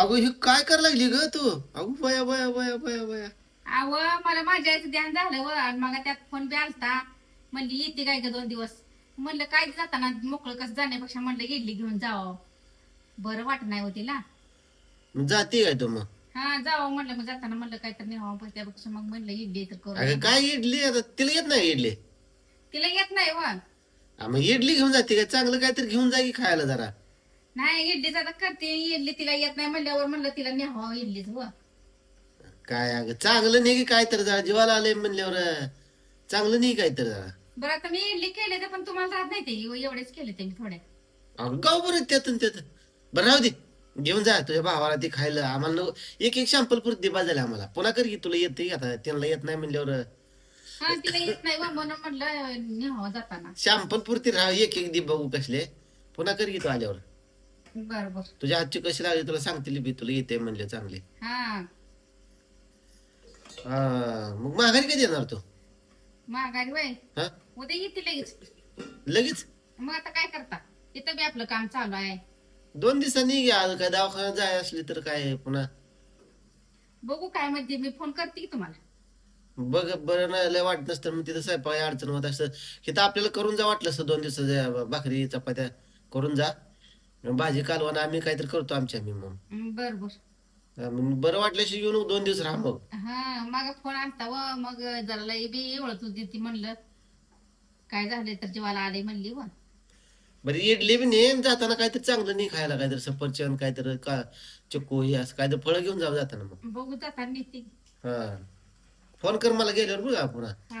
अगो हे काय करायला लागली ग तू? अगो बया बया बया बया बया अव मला माझ्या आईचं ध्यान झालं व आणि मग त्यात फोन बी आलता. म्हणली येते काय का दोन दिवस? म्हणलं काय जाताना मोकळं कसं जाण्यापेक्षा म्हणलं इडली घेऊन जावं. बरं वाटत नाही हो तिला. मग जाते काय तू मग? हा जावं म्हणलं मग जाताना म्हणलं काय तर नेहावं पण त्यापेक्षा मग म्हणलं इडली तर करू. अगं काय इडली? आता तिला येत नाही इडली. तिला येत नाही व. मग इडली घेऊन जाते काय? चांगलं काहीतरी घेऊन जा की खायला जरा. नाही इडली आता करते. इडली तिला येत नाही म्हणल्यावर म्हणलं तिला नेहावं इडलीच व. काय अगं चांगलं नाही की काय तर जरा. जीवाला आले म्हणल्यावर अं, चांगलं नाही काय तर जरा. बरं आता मी इडली केले तर पण तुम्हाला राहत नाही ते. एवढेच केले ते मी थोड्या अगं गाव बरं त्यातून त्यात? बरं राहू दे. घेऊन जा तुझ्या भावाला ते खायला. आम्हाला नको- एक एक शॅम्पल पुरत दे बाजायला आम्हाला. पुन्हा कर की तुला येते आता. त्यांना येत नाही म्हणल्यावर. हा तिला येत नाही व म्हणून म्हणलं जाताना. शॅम्पल पुरती राहा. एक एक दे बघू कसले. पुन्हा कर की तू आल्यावर. बर बर. तुझ्या हातची कशी लागली? तुला सांगतील बी तुला येते म्हणले चांगले. हा. हा, मग माघारी कधी येणार तू? माघारी वय? हा? उद्या येते लगेच. लगेच? मग आता काय करता? तिथं बी आपलं काम चालू आहे. दोन दिवसांनी घ्या काय दवाखान्यात जाय असली तर काय पुन्हा? बघू काय म्हणते मी फोन करते की तुम्हाला. बघ बरं नाही लय वाटत नसतं मग तिथं स्वयंपाक अडचण होत असतं. तिथं आपल्याला करून जा वाटलं असतं दोन दिवसाच्या भाकरी चपात्या. करून जा. भाजी कालवण आम्ही काहीतरी करतो आमच्या आम्ही मग. बर बर. हा, मग बरं वाटल्याशी येऊन दोन दिवस राहा मग. हा मग फोन आणता व मग जरा लई बी एवढत होती ती म्हणलं. काय झाले तर जीवाला आले म्हणली व. बरं इडली बी नेम जाताना काहीतरी चांगलं नाही खायला काहीतरी सफरचंद काहीतरी का चिक्कू हे असं काहीतरी फळं घेऊन जावं जाताना मग. बघू जाता नेते हा. फोन कर मला गेल्यावर बघा पुन्हा हा